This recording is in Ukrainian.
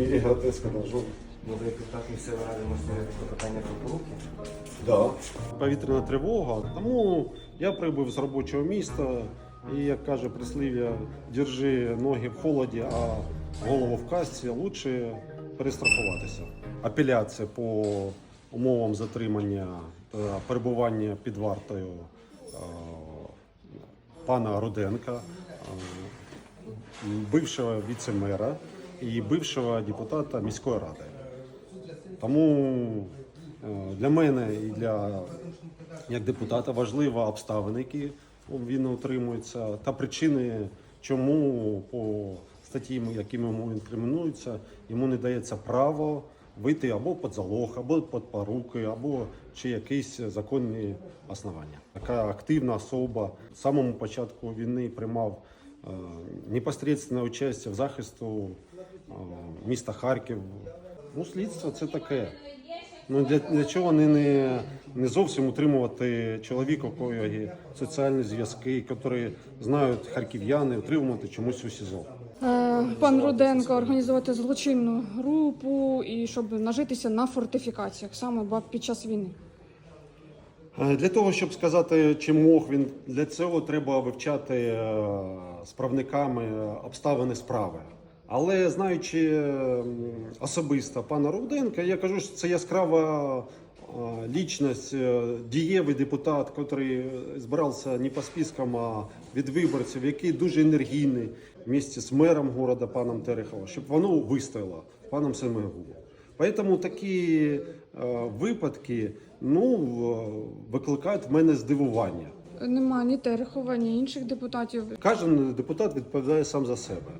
мірі гротеска ножом. Буде депутат місцевої ради можливо питання про поруки. Да. повітряна тривога. Тому я прибув з робочого міста і, як каже прислів'я, держи ноги в холоді, а голову в касці, лучше перестрахуватися. Апеляція по умовам затримання та перебування під вартою е, пана Руденка, е, бившого віце-мера і бившого депутата міської ради. Тому е, для мене і для як депутата важлива обставини, які він утримується, та причини, чому по статті, якими йому інкримінуються, йому не дається право вийти або під залог, або під поруки, або чи якісь законні основання. Така активна особа з самого початку війни приймав е, непосредственне участь в захисту міста Харків. Ну, слідство це таке. Ну для, для чого не, не, не зовсім утримувати чоловіка, у кого є соціальні зв'язки, які знають харків'яни, утримувати чомусь у СІЗО. Е, Пан Руденко організувати злочинну групу і щоб нажитися на фортифікаціях саме під час війни. Е, Для того, щоб сказати, чи мог він для цього треба вивчати е, з правниками е, обставини справи. Але знаючи особисто пана Руденка, я кажу, що це яскрава лічність, е, дієвий депутат, який збирався не по спискам, а від виборців, який дуже енергійний в місті з мером міста, паном Тереховим, щоб воно вистояло паном Семигу. Поэтому такі е, випадки ну, викликають в мене здивування. Немає ні Терехова, ні інших депутатів. Кожен депутат відповідає сам за себе.